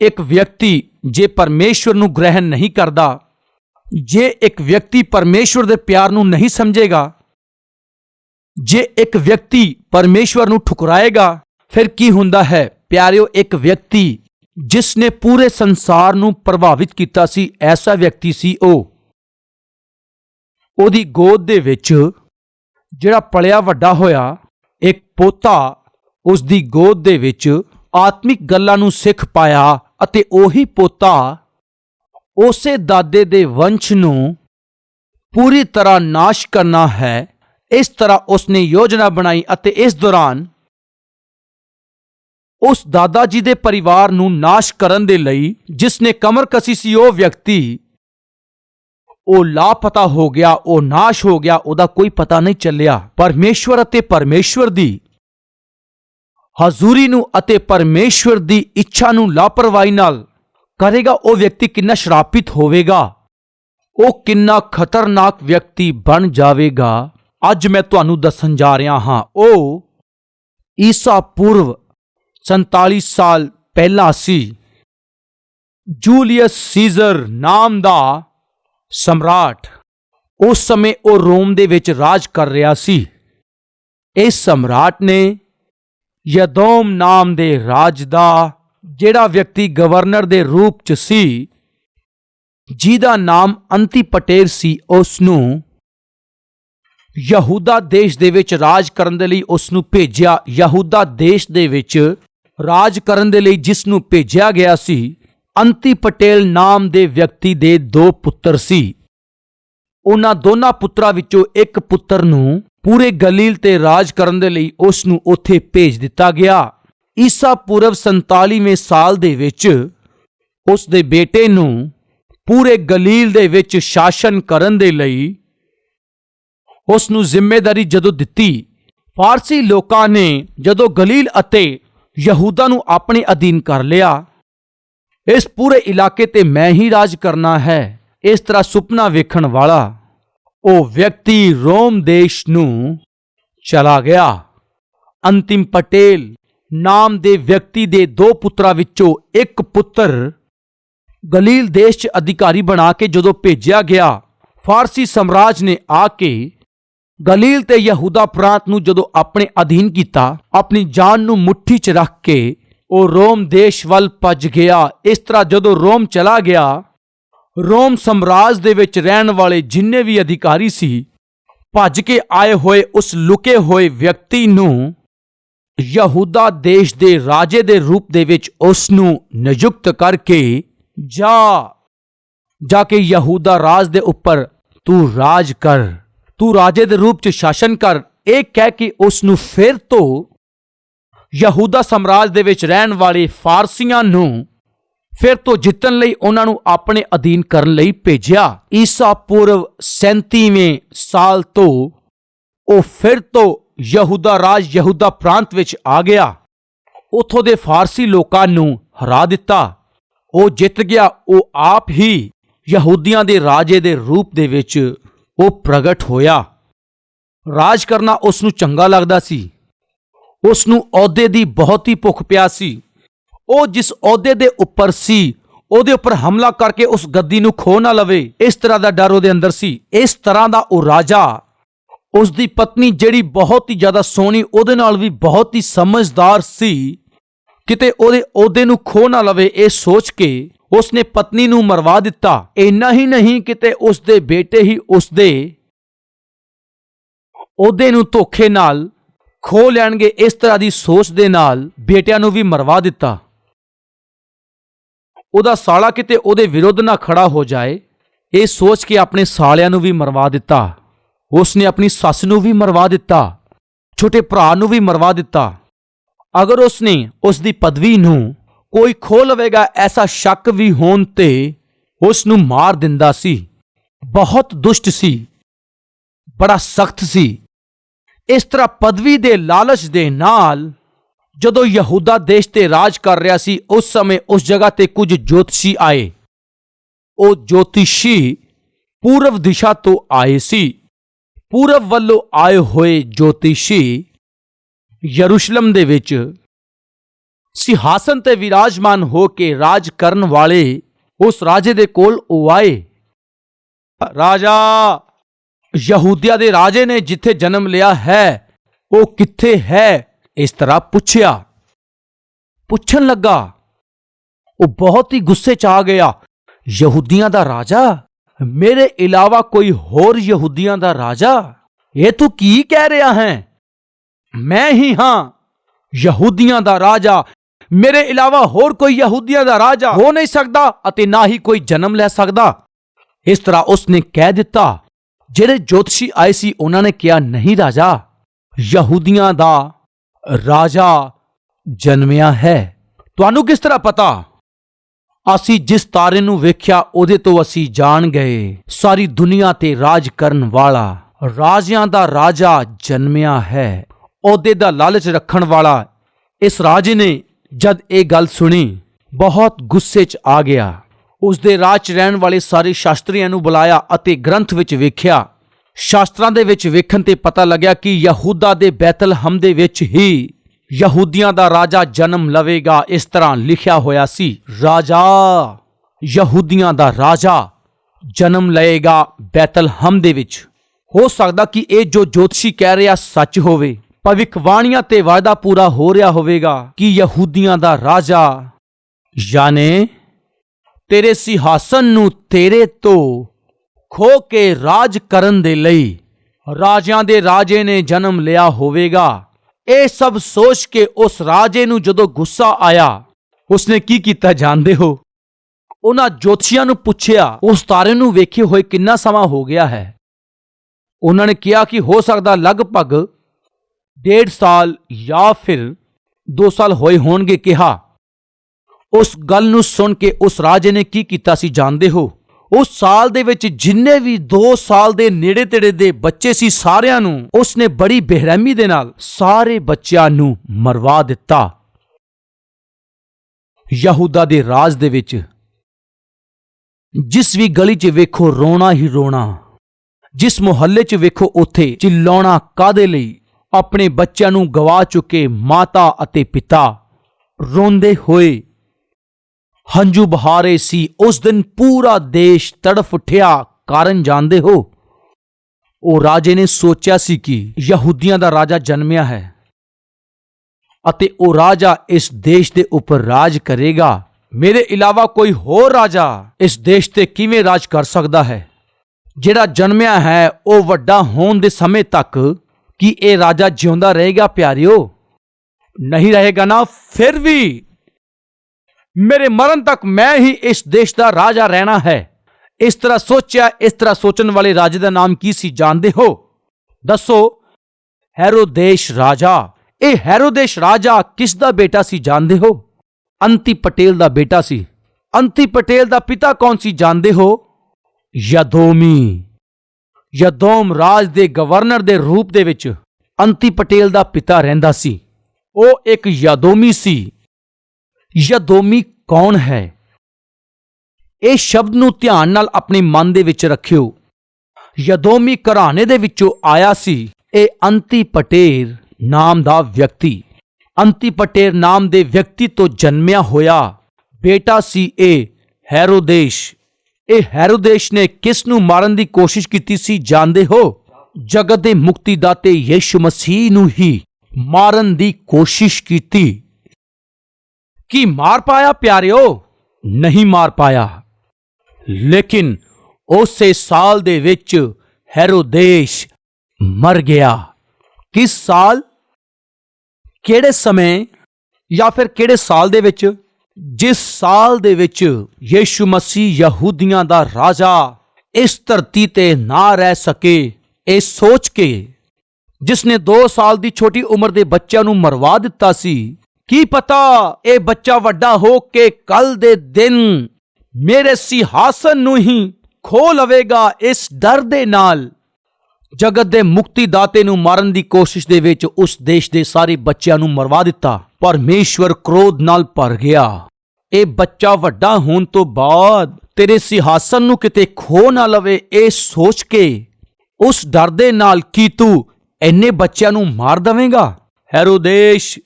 ਇੱਕ ਵਿਅਕਤੀ ਜੇ ਪਰਮੇਸ਼ਵਰ ਨੂੰ ਗ੍ਰਹਿਣ ਨਹੀਂ ਕਰਦਾ, ਜੇ ਇੱਕ ਵਿਅਕਤੀ ਪਰਮੇਸ਼ਵਰ ਦੇ ਪਿਆਰ ਨੂੰ ਨਹੀਂ ਸਮਝੇਗਾ, ਜੇ ਇੱਕ ਵਿਅਕਤੀ ਪਰਮੇਸ਼ਵਰ ਨੂੰ ਠੁਕਰਾਏਗਾ, ਫਿਰ ਕੀ ਹੁੰਦਾ ਹੈ? ਪਿਆਰਿਓ, ਇੱਕ ਵਿਅਕਤੀ ਜਿਸ ਨੇ ਪੂਰੇ ਸੰਸਾਰ ਨੂੰ ਪ੍ਰਭਾਵਿਤ ਕੀਤਾ ਸੀ, ਐਸਾ ਵਿਅਕਤੀ ਸੀ ਉਹ। ਉਹਦੀ ਗੋਦ ਦੇ ਵਿੱਚ ਜਿਹੜਾ ਪਲਿਆ ਵੱਡਾ ਹੋਇਆ, ਇੱਕ ਪੋਤਾ ਉਸ ਦੀ ਗੋਦ ਦੇ ਵਿੱਚ ਆਤਮਿਕ ਗੱਲਾਂ ਨੂੰ ਸਿੱਖ ਪਾਇਆ ਅਤੇ ਉਹੀ ਪੋਤਾ ਉਸੇ ਦਾਦੇ ਦੇ ਵੰਸ਼ ਨੂੰ ਪੂਰੀ ਤਰ੍ਹਾਂ ਨਾਸ਼ ਕਰਨਾ ਹੈ। ਇਸ ਤਰ੍ਹਾਂ ਉਸਨੇ ਯੋਜਨਾ ਬਣਾਈ ਅਤੇ ਇਸ ਦੌਰਾਨ ਉਸ ਦਾਦਾ ਜੀ ਦੇ ਪਰਿਵਾਰ ਨੂੰ ਨਾਸ਼ ਕਰਨ ਦੇ ਲਈ ਜਿਸ ਨੇ ਕਮਰ ਕਸੀ ਸੀ ਉਹ ਵਿਅਕਤੀ, ਉਹ ਲਾਪਤਾ ਹੋ ਗਿਆ, ਉਹ ਨਾਸ਼ ਹੋ ਗਿਆ, ਉਹਦਾ ਕੋਈ ਪਤਾ ਨਹੀਂ ਚੱਲਿਆ। ਪਰਮੇਸ਼ਵਰ ਅਤੇ ਪਰਮੇਸ਼ਵਰ ਦੀ ਹਜ਼ੂਰੀ ਨੂੰ ਅਤੇ ਪਰਮੇਸ਼ਵਰ ਦੀ ਇੱਛਾ ਨੂੰ ਲਾਪਰਵਾਹੀ ਨਾਲ ਕਰੇਗਾ, ਉਹ ਵਿਅਕਤੀ ਕਿੰਨਾ ਸ਼ਰਾਪਿਤ ਹੋਵੇਗਾ, ਉਹ ਕਿੰਨਾ ਖਤਰਨਾਕ ਵਿਅਕਤੀ ਬਣ ਜਾਵੇਗਾ, ਅੱਜ ਮੈਂ ਤੁਹਾਨੂੰ ਦੱਸਣ ਜਾ ਰਿਹਾ ਹਾਂ। ਉਹ ਈਸਾ ਪੂਰਵ 47 ਸਾਲ ਪਹਿਲਾਂ ਸੀ। ਜੂਲੀਅਸ ਸੀਜ਼ਰ ਨਾਮ ਦਾ ਸਮਰਾਟ ਉਸ ਸਮੇਂ ਉਹ ਰੋਮ ਦੇ ਵਿੱਚ ਰਾਜ ਕਰ ਰਿਹਾ ਸੀ। ਇਸ ਸਮਰਾਟ ਨੇ ਯਦੋਮ ਨਾਮ ਦੇ ਰਾਜ ਦਾ, ਜਿਹੜਾ ਵਿਅਕਤੀ ਗਵਰਨਰ ਦੇ ਰੂਪ ਚ ਸੀ, ਜਿਹਦਾ ਨਾਮ ਅੰਤੀ ਪਟੇਲ ਸੀ ਉਸ ਨੂੰ ਯਹੂਦਾ ਦੇਸ਼ ਦੇ ਵਿੱਚ ਰਾਜ ਕਰਨ ਦੇ ਲਈ ਉਸ ਨੂੰ ਭੇਜਿਆ, ਯਹੂਦਾ ਦੇਸ਼ ਦੇ ਵਿੱਚ ਰਾਜ ਕਰਨ ਦੇ ਲਈ ਜਿਸ ਨੂੰ ਭੇਜਿਆ ਗਿਆ ਸੀ ਅੰਤੀ ਪਟੇਲ ਨਾਮ ਦੇ ਵਿਅਕਤੀ ਦੇ ਦੋ ਪੁੱਤਰ ਸੀ। ਉਹਨਾਂ ਦੋਨਾਂ ਪੁੱਤਰਾਂ ਵਿੱਚੋਂ ਇੱਕ ਪੁੱਤਰ ਨੂੰ ਪੂਰੇ ਗਲੀਲ ਤੇ ਰਾਜ ਕਰਨ ਦੇ ਲਈ ਉਸ ਨੂੰ ਉੱਥੇ ਭੇਜ ਦਿੱਤਾ ਗਿਆ। ਈਸਾ ਪੂਰਵ 47ਵੇਂ ਸਾਲ ਦੇ ਵਿੱਚ ਉਸ ਦੇ ਬੇਟੇ ਨੂੰ ਪੂਰੇ ਗਲੀਲ ਦੇ ਵਿੱਚ ਸ਼ਾਸਨ ਕਰਨ ਦੇ ਲਈ ਉਸ ਨੂੰ ਜ਼ਿੰਮੇਵਾਰੀ ਜਦੋਂ ਦਿੱਤੀ, ਫਾਰਸੀ ਲੋਕਾਂ ਨੇ ਜਦੋਂ ਗਲੀਲ ਅਤੇ ਯਹੂਦਾ ਨੂੰ ਆਪਣੇ ਅਧੀਨ ਕਰ ਲਿਆ, ਇਸ ਪੂਰੇ ਇਲਾਕੇ ਤੇ ਮੈਂ ਹੀ ਰਾਜ ਕਰਨਾ ਹੈ, ਇਸ ਤਰ੍ਹਾਂ ਸੁਪਨਾ ਵੇਖਣ ਵਾਲਾ ਉਹ ਵਿਅਕਤੀ ਰੋਮ ਦੇਸ਼ ਨੂੰ ਚਲਾ ਗਿਆ। ਅੰਤਿਮ ਪਟੇਲ ਨਾਮ ਦੇ ਵਿਅਕਤੀ ਦੇ ਦੋ ਪੁੱਤਰਾਂ ਵਿੱਚੋਂ ਇੱਕ ਪੁੱਤਰ ਗਲੀਲ ਦੇਸ਼ 'ਚ ਅਧਿਕਾਰੀ ਬਣਾ ਕੇ ਜਦੋਂ ਭੇਜਿਆ ਗਿਆ, ਫਾਰਸੀ ਸਮਰਾਜ ਨੇ ਆ ਕੇ ਗਲੀਲ ਤੇ ਯਹੂਦਾ ਪ੍ਰਾਂਤ ਨੂੰ ਜਦੋਂ ਆਪਣੇ ਅਧੀਨ ਕੀਤਾ, ਆਪਣੀ ਜਾਨ ਨੂੰ ਮੁੱਠੀ 'ਚ ਰੱਖ ਕੇ ਉਹ ਰੋਮ ਦੇਸ਼ ਵੱਲ ਭੱਜ ਗਿਆ। ਇਸ ਤਰ੍ਹਾਂ ਜਦੋਂ ਰੋਮ ਚਲਾ ਗਿਆ ਰੋਮ ਸਮਰਾਜ ਦੇ ਵਿੱਚ ਰਹਿਣ ਵਾਲੇ ਜਿੰਨੇ ਵੀ ਅਧਿਕਾਰੀ ਸੀ, ਭੱਜ ਕੇ ਆਏ ਹੋਏ ਉਸ ਲੁਕੇ ਹੋਏ ਵਿਅਕਤੀ ਨੂੰ ਯਹੂਦਾ ਦੇਸ਼ ਦੇ ਰਾਜੇ ਦੇ ਰੂਪ ਦੇ ਵਿੱਚ ਉਸ ਨੂੰ ਨਿਯੁਕਤ ਕਰਕੇ ਜਾ ਜਾ ਕੇ ਯਹੂਦਾ ਰਾਜ ਦੇ ਉੱਪਰ ਤੂੰ ਰਾਜ ਕਰ, ਤੂੰ ਰਾਜੇ ਦੇ ਰੂਪ ਚ ਸ਼ਾਸਨ ਕਰ। ਇਹ ਕਹਿ ਕੇ ਉਸ ਨੂੰ ਫਿਰ ਤੋਂ ਯਹੂਦਾ ਸਮਰਾਜ ਦੇ ਵਿੱਚ ਰਹਿਣ ਵਾਲੇ ਫਾਰਸੀਆਂ ਨੂੰ ਫਿਰ ਤੋਂ ਜਿੱਤਣ ਲਈ ਉਹਨਾਂ ਨੂੰ ਆਪਣੇ ਅਧੀਨ ਕਰਨ ਲਈ ਭੇਜਿਆ। ਈਸਾ ਪੂਰਵ 37ਵੇਂ ਸਾਲ ਤੋਂ ਉਹ ਫਿਰ ਤੋਂ ਯਹੂਦਾ ਰਾਜ, ਯਹੂਦਾ ਪ੍ਰਾਂਤ ਵਿੱਚ ਆ ਗਿਆ। ਉਥੋਂ ਦੇ ਫਾਰਸੀ ਲੋਕਾਂ ਨੂੰ ਹਰਾ ਦਿੱਤਾ। ਉਹ ਜਿੱਤ ਗਿਆ। ਉਹ ਆਪ ਹੀ ਯਹੂਦੀਆਂ ਦੇ ਰਾਜੇ ਦੇ ਰੂਪ ਦੇ ਵਿੱਚ ਉਹ ਪ੍ਰਗਟ ਹੋਇਆ। ਰਾਜ ਕਰਨਾ ਉਸ ਨੂੰ ਚੰਗਾ ਲੱਗਦਾ ਸੀ। ਉਸ ਨੂੰ ਅਹੁਦੇ ਦੀ ਬਹੁਤ ਹੀ ਭੁੱਖ ਪਿਆ ਸੀ। ਉਹ ਜਿਸ ਅਹੁਦੇ ਦੇ ਉੱਪਰ ਸੀ, ਉਹਦੇ ਉੱਪਰ ਹਮਲਾ ਕਰਕੇ ਉਸ ਗੱਦੀ ਨੂੰ ਖੋ ਨਾ ਲਵੇ। ਇਸ ਤਰ੍ਹਾਂ ਦਾ ਡਰ ਉਹਦੇ ਅੰਦਰ ਸੀ। ਇਸ ਤਰ੍ਹਾਂ ਦਾ ਉਹ ਰਾਜਾ ਉਸ ਦੀ ਪਤਨੀ ਜਿਹੜੀ ਬਹੁਤ ਹੀ ਜ਼ਿਆਦਾ ਸੋਹਣੀ, ਉਹਦੇ ਨਾਲ ਵੀ ਬਹੁਤ ਹੀ ਸਮਝਦਾਰ ਸੀ, ਕਿਤੇ ਉਹਦੇ ਅਹੁਦੇ ਨੂੰ ਖੋ ਨਾ ਲਵੇ, ਇਹ ਸੋਚ ਕੇ ਉਸਨੇ ਪਤਨੀ ਨੂੰ ਮਰਵਾ ਦਿੱਤਾ। ਇੰਨਾ ਹੀ ਨਹੀਂ ਕਿਤੇ ਉਸ ਦੇ ਬੇਟੇ ਹੀ ਉਸ ਦੇ ਅਹੁਦੇ ਨੂੰ ਧੋਖੇ ਨਾਲ ਖੋ ਲੈਣਗੇ, ਇਸ ਤਰ੍ਹਾਂ ਦੀ ਸੋਚ ਦੇ ਨਾਲ ਬੇਟਿਆਂ ਨੂੰ ਵੀ ਮਰਵਾ ਦਿੱਤਾ। ਉਹਦਾ ਸਾਲਾ ਕਿਤੇ ਉਹਦੇ ਵਿਰੁੱਧ ਨਾ ਖੜਾ ਹੋ ਜਾਏ, ਇਹ ਸੋਚ ਕੇ ਆਪਣੇ ਸਾਲਿਆਂ ਨੂੰ ਵੀ ਮਰਵਾ ਦਿੱਤਾ। ਉਸ ਨੇ ਆਪਣੀ ਸੱਸ ਨੂੰ ਵੀ ਮਰਵਾ ਦਿੱਤਾ। ਛੋਟੇ ਭਰਾ ਨੂੰ ਵੀ ਮਰਵਾ ਦਿੱਤਾ। ਅਗਰ ਉਸ ਨੇ ਉਸ ਦੀ ਪਦਵੀ ਨੂੰ ਕੋਈ ਖੋ ਲਵੇਗਾ, ਐਸਾ ਸ਼ੱਕ ਵੀ ਹੋਣ ਤੇ ਉਸ ਨੂੰ ਮਾਰ ਦਿੰਦਾ ਸੀ। ਬਹੁਤ ਦੁਸ਼ਟ ਸੀ। ਬੜਾ ਸਖਤ ਸੀ। ਇਸ ਤਰ੍ਹਾਂ ਪਦਵੀ ਦੇ ਲਾਲਚ ਦੇ ਨਾਲ ਜਦੋਂ ਯਹੂਦਾ ਦੇਸ਼ ਤੇ ਰਾਜ ਕਰ ਰਿਹਾ ਸੀ, ਉਸ ਸਮੇਂ ਉਸ ਜਗ੍ਹਾ ਤੇ ਕੁਝ ਜੋਤਸ਼ੀ ਆਏ। ਉਹ ਜੋਤਿਸ਼ੀ ਪੂਰਵ ਦਿਸ਼ਾ ਤੋਂ ਆਏ ਸੀ। ਪੂਰਬ ਵੱਲੋਂ ਆਏ ਹੋਏ ਜੋਤਿਸ਼ੀ ਯਰੂਸ਼ਲਮ ਦੇ ਵਿੱਚ ਸਿਹਾਸਨ ਤੇ ਵਿਰਾਜਮਾਨ ਹੋ ਕੇ ਰਾਜ ਕਰਨ ਵਾਲੇ ਉਸ ਰਾਜੇ ਦੇ ਕੋਲ ਉਹ ਆਏ। ਰਾਜਾ, ਯਹੂਦੀਆ ਦੇ ਰਾਜੇ ਨੇ ਜਿੱਥੇ ਜਨਮ ਲਿਆ ਹੈ, ਉਹ ਕਿੱਥੇ ਹੈ? ਇਸ ਤਰ੍ਹਾਂ ਪੁੱਛਿਆ। ਪੁੱਛਣ ਲੱਗਾ, ਉਹ ਬਹੁਤ ਹੀ ਗੁੱਸੇ 'ਚ ਆ ਗਿਆ। ਯਹੂਦੀਆਂ ਦਾ ਰਾਜਾ? ਮੇਰੇ ਇਲਾਵਾ ਕੋਈ ਹੋਰ ਯਹੂਦੀਆਂ ਦਾ ਰਾਜਾ? ਇਹ ਤੂੰ ਕੀ ਕਹਿ ਰਿਹਾ ਹੈ? ਮੈਂ ਹੀ ਹਾਂ, ਯਹੂਦੀਆਂ ਦਾ ਰਾਜਾ। ਮੇਰੇ ਇਲਾਵਾ ਹੋਰ ਕੋਈ ਯਹੂਦੀਆਂ ਦਾ ਰਾਜਾ ਹੋ ਨਹੀਂ ਸਕਦਾ ਅਤੇ ਨਾ ਹੀ ਕੋਈ ਜਨਮ ਲੈ ਸਕਦਾ। ਇਸ ਤਰ੍ਹਾਂ ਉਸਨੇ ਕਹਿ ਦਿੱਤਾ। ਜਿਹੜੇ ਜੋਤਸ਼ੀ ਆਏ ਸੀ, ਉਹਨਾਂ ਨੇ ਕਿਹਾ, ਨਹੀਂ ਰਾਜਾ, ਯਹੂਦੀਆਂ ਦਾ ਰਾਜਾ ਜਨਮਿਆ ਹੈ। ਤੁਹਾਨੂੰ ਕਿਸ ਤਰ੍ਹਾਂ ਪਤਾ? ਅਸੀਂ ਜਿਸ ਤਾਰੇ ਨੂੰ ਵੇਖਿਆ, ਉਹਦੇ ਤੋਂ ਅਸੀਂ ਜਾਣ ਗਏ। ਸਾਰੀ ਦੁਨੀਆ ਤੇ ਰਾਜ ਕਰਨ ਵਾਲਾ, ਰਾਜਿਆਂ ਦਾ ਰਾਜਾ ਜਨਮਿਆ ਹੈ। ਉਹਦੇ ਦਾ ਲਾਲਚ ਰੱਖਣ ਵਾਲਾ ਇਸ ਰਾਜੇ ਨੇ ਜਦ ਇਹ ਗੱਲ ਸੁਣੀ, ਬਹੁਤ ਗੁੱਸੇ 'ਚ ਆ ਗਿਆ। ਉਸ ਦੇ ਰਾਜ 'ਚ ਰਹਿਣ ਵਾਲੇ ਸਾਰੇ ਸ਼ਾਸਤਰੀਆਂ ਨੂੰ ਬੁਲਾਇਆ ਅਤੇ ਗ੍ਰੰਥ ਵਿੱਚ ਵੇਖਿਆ ਸ਼ਾਸਤਰਾਂ ਦੇ ਵਿੱਚ ਵੇਖਣ ਤੇ ਪਤਾ ਲੱਗਿਆ ਕਿ ਯਹੂਦਾ ਦੇ ਬੈਤਲਹਮ ਦੇ ਵਿੱਚ ਹੀ ਯਹੂਦੀਆਂ ਦਾ ਰਾਜਾ ਜਨਮ ਲਵੇਗਾ, ਇਸ ਤਰ੍ਹਾਂ ਲਿਖਿਆ ਹੋਇਆ ਸੀ। ਰਾਜਾ, ਯਹੂਦੀਆਂ ਦਾ ਰਾਜਾ ਜਨਮ ਲਏਗਾ ਬੈਤਲਹਮ ਦੇ ਵਿੱਚ। ਹੋ ਸਕਦਾ ਕਿ ਇਹ ਜੋ ਜੋਤਸ਼ੀ ਕਹਿ ਰਿਹਾ ਸੱਚ ਹੋਵੇ, ਭਵਿੱਖਬਾਣੀਆਂ ਤੇ ਵਾਅਦਾ ਪੂਰਾ ਹੋ ਰਿਹਾ ਹੋਵੇਗਾ ਕਿ ਯਹੂਦੀਆਂ ਦਾ ਰਾਜਾ ਯਾਨੇ ਤੇਰੇ ਸਿਹਾਸਨ ਨੂੰ ਤੇਰੇ ਤੋਂ ਖੋ ਕੇ ਰਾਜ ਕਰਨ ਦੇ ਲਈ ਰਾਜਿਆਂ ਦੇ ਰਾਜੇ ਨੇ ਜਨਮ ਲਿਆ ਹੋਵੇਗਾ। ਇਹ ਸਭ ਸੋਚ ਕੇ ਉਸ ਰਾਜੇ ਨੂੰ ਜਦੋਂ ਗੁੱਸਾ ਆਇਆ, ਉਸਨੇ ਕੀ ਕੀਤਾ ਜਾਣਦੇ ਹੋ? ਉਹਨਾਂ ਜੋਤਸ਼ੀਆਂ ਨੂੰ ਪੁੱਛਿਆ, ਉਸ ਤਾਰੇ ਨੂੰ ਵੇਖੇ ਹੋਏ ਕਿੰਨਾ ਸਮਾਂ ਹੋ ਗਿਆ ਹੈ? ਉਹਨਾਂ ਨੇ ਕਿਹਾ ਕਿ ਹੋ ਸਕਦਾ ਲਗਭਗ ਡੇਢ ਸਾਲ ਜਾਂ ਫਿਰ 2 ਸਾਲ ਹੋਏ ਹੋਣਗੇ ਕਿਹਾ। ਉਸ ਗੱਲ ਨੂੰ ਸੁਣ ਕੇ ਉਸ ਰਾਜੇ ਨੇ ਕੀ ਕੀਤਾ ਸੀ ਜਾਣਦੇ ਹੋ? ਉਸ ਸਾਲ ਦੇ ਵਿੱਚ ਜਿੰਨੇ ਵੀ 2 ਸਾਲ ਦੇ ਨੇੜੇ ਤੇੜੇ ਦੇ ਬੱਚੇ ਸੀ ਸਾਰਿਆਂ ਨੂੰ, ਉਸਨੇ ਬੜੀ ਬੇਰਹਿਮੀ ਦੇ ਨਾਲ ਸਾਰੇ ਬੱਚਿਆਂ ਨੂੰ ਮਰਵਾ ਦਿੱਤਾ। ਯਹੂਦਾ ਦੇ ਰਾਜ ਦੇ ਵਿੱਚ ਜਿਸ ਵੀ ਗਲੀ 'ਚ ਵੇਖੋ ਰੋਣਾ ਹੀ ਰੋਣਾ, ਜਿਸ ਮੁਹੱਲੇ 'ਚ ਵੇਖੋ ਉੱਥੇ ਚਿੱਲਾਉਣਾ ਕਾਦੇ ਲਈ, ਆਪਣੇ ਬੱਚਿਆਂ ਨੂੰ ਗਵਾ ਚੁੱਕੇ ਮਾਤਾ ਅਤੇ ਪਿਤਾ ਰੋਂਦੇ ਹੋਏ ਹੰਝੂ ਬਹਾ ਰਹੇ ਸੀ, ਉਸ ਦਿਨ ਪੂਰਾ ਦੇਸ਼ ਤੜਫ ਉੱਠਿਆ। ਕਾਰਨ ਜਾਣਦੇ ਹੋ? ਉਹ ਰਾਜੇ ਨੇ ਸੋਚਿਆ ਸੀ ਕਿ ਯਹੂਦੀਆਂ ਦਾ ਰਾਜਾ ਜਨਮਿਆ ਹੈ ਅਤੇ ਉਹ ਰਾਜਾ ਇਸ ਦੇਸ਼ ਦੇ ਉੱਪਰ ਰਾਜ ਕਰੇਗਾ। ਮੇਰੇ ਇਲਾਵਾ ਕੋਈ ਹੋਰ ਰਾਜਾ ਇਸ ਦੇਸ਼ ਤੇ ਕਿਵੇਂ ਰਾਜ ਕਰ ਸਕਦਾ ਹੈ? ਜਿਹੜਾ ਜਨਮਿਆ ਹੈ, ਉਹ ਵੱਡਾ ਹੋਣ ਦੇ ਸਮੇਂ ਤੱਕ ਕਿ ਇਹ ਰਾਜਾ ਜਿਉਂਦਾ ਰਹੇਗਾ, ਪਿਆਰਿਓ? ਨਹੀਂ ਰਹੇਗਾ ਨਾ, ਫਿਰ ਵੀ ਮੇਰੇ ਮਰਨ ਤੱਕ ਮੈਂ ਹੀ ਇਸ ਦੇਸ਼ ਦਾ ਰਾਜਾ ਰਹਿਣਾ ਹੈ। ਇਸ ਤਰ੍ਹਾਂ ਸੋਚਿਆ, ਇਸ ਤਰ੍ਹਾਂ ਸੋਚਣ ਵਾਲੇ ਰਾਜੇ ਦਾ ਨਾਮ ਕੀ ਸੀ ਜਾਣਦੇ ਹੋ? ਦੱਸੋ, ਹੈਰੋਦੇਸ਼ ਰਾਜਾ। ਇਹ ਹੈਰੋਦੇਸ਼ ਰਾਜਾ ਕਿਸ ਦਾ ਬੇਟਾ ਸੀ ਜਾਣਦੇ ਹੋ? ਅੰਤੀ ਪਟੇਲ ਦਾ ਬੇਟਾ ਸੀ। ਅੰਤੀ ਪਟੇਲ ਦਾ ਪਿਤਾ ਕੌਣ ਸੀ ਜਾਣਦੇ ਹੋ? ਯਦੋਮੀ। ਯਦੋਮ ਰਾਜ ਦੇ ਗਵਰਨਰ ਦੇ ਰੂਪ ਦੇ ਵਿੱਚ ਅੰਤੀ ਪਟੇਲ ਦਾ ਪਿਤਾ ਰਹਿੰਦਾ ਸੀ। ਉਹ ਇੱਕ ਯਦੋਮੀ ਸੀ। ਯਦੋਮੀ ਕੌਣ ਹੈ? ਇਹ ਸ਼ਬਦ ਨੂੰ ਧਿਆਨ ਨਾਲ ਆਪਣੇ ਮਨ ਦੇ ਵਿੱਚ ਰੱਖਿਓ। ਯਦੋਮੀ ਘਰਾਣੇ ਦੇ ਵਿੱਚੋਂ ਆਇਆ ਸੀ ਇਹ ਅੰਤੀ ਪਟੇਰ ਨਾਮ ਦਾ ਵਿਅਕਤੀ। ਅੰਤੀ ਪਟੇਰ ਨਾਮ ਦੇ ਵਿਅਕਤੀ ਤੋਂ ਜਨਮਿਆ ਹੋਇਆ ਬੇਟਾ ਸੀ ਇਹ ਹੈਰੋਦੇਸ਼। ਇਹ ਹੈਰੋਦੇਸ਼ ਨੇ ਕਿਸ ਨੂੰ ਮਾਰਨ ਦੀ ਕੋਸ਼ਿਸ਼ ਕੀਤੀ ਸੀ ਜਾਣਦੇ ਹੋ? ਜਗਤ ਦੇ ਮੁਕਤੀ ਦਾਤੇ ਯੀਸ਼ੂ ਮਸੀਹ ਨੂੰ ਹੀ ਮਾਰਨ ਦੀ ਕੋਸ਼ਿਸ਼ ਕੀਤੀ। ਕੀ ਮਾਰ ਪਾਇਆ ਪਿਆਰਿਓ? ਨਹੀਂ ਮਾਰ ਪਾਇਆ। ਲੇਕਿਨ ਉਸੇ ਸਾਲ ਦੇ ਵਿੱਚ ਹੈਰੋਦੇਸ਼ ਮਰ ਗਿਆ। ਕਿਸ ਸਾਲ? ਕਿਹੜੇ ਸਮੇਂ ਜਾਂ ਫਿਰ ਕਿਹੜੇ ਸਾਲ ਦੇ ਵਿੱਚ? ਜਿਸ ਸਾਲ ਦੇ ਵਿੱਚ ਯੀਸ਼ੂ ਮਸੀਹ ਯਹੂਦੀਆਂ ਦਾ ਰਾਜਾ ਇਸ ਧਰਤੀ ਤੇ ਨਾ ਰਹਿ ਸਕੇ, ਇਹ ਸੋਚ ਕੇ ਜਿਸ ਨੇ 2 ਸਾਲ ਦੀ ਛੋਟੀ ਉਮਰ ਦੇ ਬੱਚਿਆਂ ਨੂੰ ਮਰਵਾ ਦਿੱਤਾ ਸੀ ਕੀ ਪਤਾ ਇਹ ਬੱਚਾ ਵੱਡਾ ਹੋ ਕੇ ਕੱਲ ਦੇ ਦਿਨ ਮੇਰੇ ਸਿਹਾਸਨ ਨੂੰ ਹੀ ਖੋ ਲਵੇਗਾ ਇਸ ਡਰ ਦੇ ਨਾਲ। ਜਗਤ ਦੇ ਮੁਕਤੀ ਦਾਤੇ ਨੂੰ ਮਾਰਨ ਦੀ ਕੋਸ਼ਿਸ਼ ਦੇ ਵਿੱਚ ਉਸ ਦੇਸ਼ ਦੇ ਸਾਰੇ ਬੱਚਿਆਂ ਨੂੰ ਮਰਵਾ ਦਿੱਤਾ। ਪਰਮੇਸ਼ਵਰ ਕ੍ਰੋਧ ਨਾਲ ਭਰ ਗਿਆ। ਇਹ ਬੱਚਾ ਵੱਡਾ ਹੋਣ ਤੋਂ ਬਾਅਦ ਤੇਰੇ ਸਿਹਾਸਨ ਨੂੰ ਕਿਤੇ ਖੋ ਨਾ ਲਵੇ ਇਹ ਸੋਚ ਕੇ। ਉਸ ਡਰ ਦੇ ਨਾਲ ਕੀ ਤੂੰ ਇੰਨੇ ਬੱਚਿਆਂ ਨੂੰ ਮਾਰ ਦਵੇਂਗਾ? ਹੈਰੋਦੇਸ਼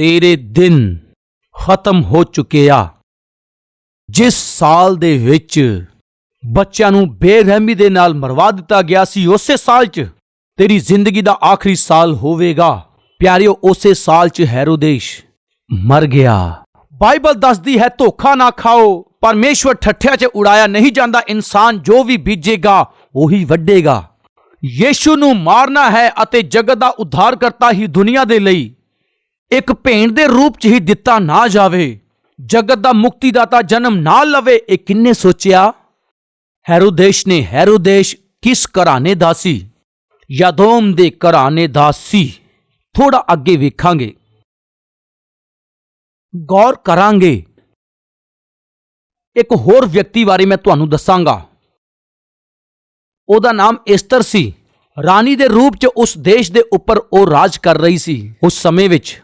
ਤੇਰੇ ਦਿਨ ਖਤਮ ਹੋ ਚੁੱਕੇ ਆ ਜਿਸ ਸਾਲ ਦੇ ਵਿੱਚ ਬੱਚਿਆਂ ਨੂੰ ਬੇਰਹਿਮੀ ਦੇ ਨਾਲ ਮਰਵਾ ਦਿੱਤਾ ਗਿਆ ਸੀ, ਉਸੇ ਸਾਲ 'ਚ ਤੇਰੀ ਜ਼ਿੰਦਗੀ ਦਾ ਆਖਰੀ ਸਾਲ ਹੋਵੇਗਾ। ਪਿਆਰਿਓ, ਉਸੇ ਸਾਲ 'ਚ ਹੈਰੋਦੇਸ਼ ਮਰ ਗਿਆ। ਬਾਈਬਲ ਦੱਸਦੀ ਹੈ, ਧੋਖਾ ਨਾ ਖਾਓ, ਪਰਮੇਸ਼ਵਰ ਠੱਠਿਆਂ 'ਚ ਉਡਾਇਆ ਨਹੀਂ ਜਾਂਦਾ ਇਨਸਾਨ, ਜੋ ਵੀ ਬੀਜੇਗਾ, ਉਹੀ ਵੱਢੇਗਾ। ਯੀਸ਼ੂ ਨੂੰ ਮਾਰਨਾ ਹੈ ਅਤੇ ਜਗਤ ਦਾ ਉଦ୍ਧਾਰਕਰਤਾ ਹੀ ਦੁਨੀਆ ਦੇ ਲਈ ਇੱਕ ਭੇਂਟ ਦੇ ਰੂਪ 'ਚ ਹੀ ਦਿੱਤਾ ਨਾ ਜਾਵੇ। ਜਗਤ ਦਾ ਮੁਕਤੀਦਾਤਾ ਜਨਮ ਨਾ ਲਵੇ, ਇਹ ਕਿੰਨੇ ਸੋਚਿਆ? ਹੈਰੋਦੇਸ਼ ਨੇ ਹੈਰੋਦੇਸ਼ ਕਿਸ ਘਰਾਣੇ ਦਾ ਸੀ? ਯਾਦੋਮ ਦੇ ਘਰਾਣੇ ਦਾ ਸੀ। ਥੋੜਾ ਅੱਗੇ ਵੇਖਾਂਗੇ। ਗੌਰ ਕਰਾਂਗੇ। ਇੱਕ ਹੋਰ ਵਿਅਕਤੀ ਬਾਰੇ ਮੈਂ ਤੁਹਾਨੂੰ ਦੱਸਾਂਗਾ। ਉਹਦਾ ਨਾਮ ਇਸਤਰ ਸੀ। ਰਾਣੀ ਦੇ ਰੂਪ 'ਚ ਉਸ ਦੇਸ਼ ਦੇ ਉੱਪਰ ਉਹ ਰਾਜ ਕਰ ਰਹੀ ਸੀ। ਉਸ ਸਮੇਂ ਵਿੱਚ